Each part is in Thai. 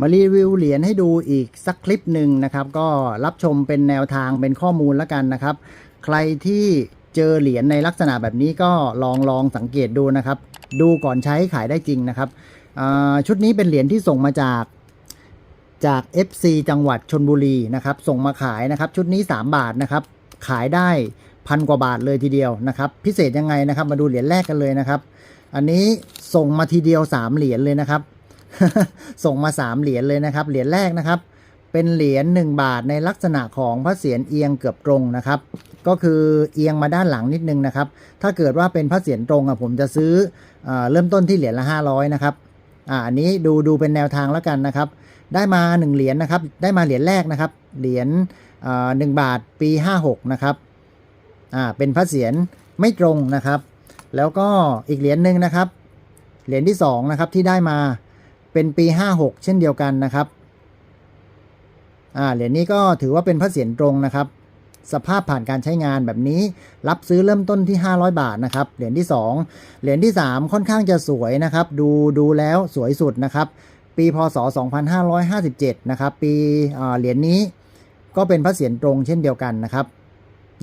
มารีวิวเหรียญให้ดูอีกสักคลิปหนึ่งนะครับ ก็รับชมเป็นแนวทางเป็นข้อมูลแล้วกันนะครับ ใครที่เจอเหรียญในลักษณะแบบนี้ก็ลองลองสังเกตดูนะครับ ดูก่อนใช้ขายได้จริงนะครับชุดนี้เป็นเหรียญที่ส่งมาจากจาก FC จังหวัดชนบุรีนะครับ ส่งมาขายนะครับ ชุดนี้ 3 บาทนะครับ ขายได้พันกว่าบาทเลยทีเดียวนะครับ พิเศษยังไงนะครับ มาดูเหรียญแรกกันเลยนะครับ อันนี้ส่งมาทีเดียว 3 เหรียญเลยนะครับ ส่งมา 3 เหรียญเลยนะครับ เหรียญแรกนะครับ เป็นเหรียญ1บาทในลักษณะของพระเศียรเอียงเกือบตรงนะครับ ก็คือเอียงมาด้านหลังนิดนึงนะครับ ถ้าเกิดว่าเป็นพระเศียรตรงอะผมจะซื้อเอเริ่มต้นที่เหรียญละ 500 นะครับอ่าอันนี้ดูดูเป็นแนวทางแล้วกันนะครับ ได้มา 1 เหรียญนะครับ ได้มาเหรียญแรกนะครับ เหรียญหนึ่งบาทปี 56 นะครับอ่าเป็นพระเศียรไม่ตรงนะครับ แล้วก็อีกเหรียญหนึ่งนะครับ เหรียญที่2นะครับที่ได้มา เป็นปี 56 เช่นเดียวกันนะครับอ่าเหรียญนี้ก็ถือว่าเป็นพระเศียรตรงนะครับ สภาพผ่านการใช้งานแบบนี้รับซื้อเริ่มต้นที่ 500 บาทนะครับ เหรียญที่ 2 เหรียญที่ 3 ค่อนข้างจะสวยนะครับ ดูดูแล้วสวยสุดนะครับ ปีพศ 2557 นะครับ ปีเอ่อเหรียญนี้ก็เป็นพระเศียรตรงเช่นเดียวกันนะครับ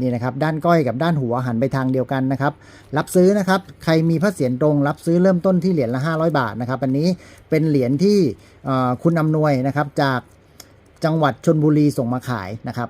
นี่นะครับด้านก้อยกับด้านหัวหันไปทางเดียวกันนะครับรับซื้อนะครับใครมีพระเศียรตรงรับซื้อเริ่มต้นที่เหรียญละ 500 บาทนะครับอันนี้เป็นเหรียญที่คุณอำนวยนะครับจากจังหวัดชนบุรีส่งมาขายนะครับ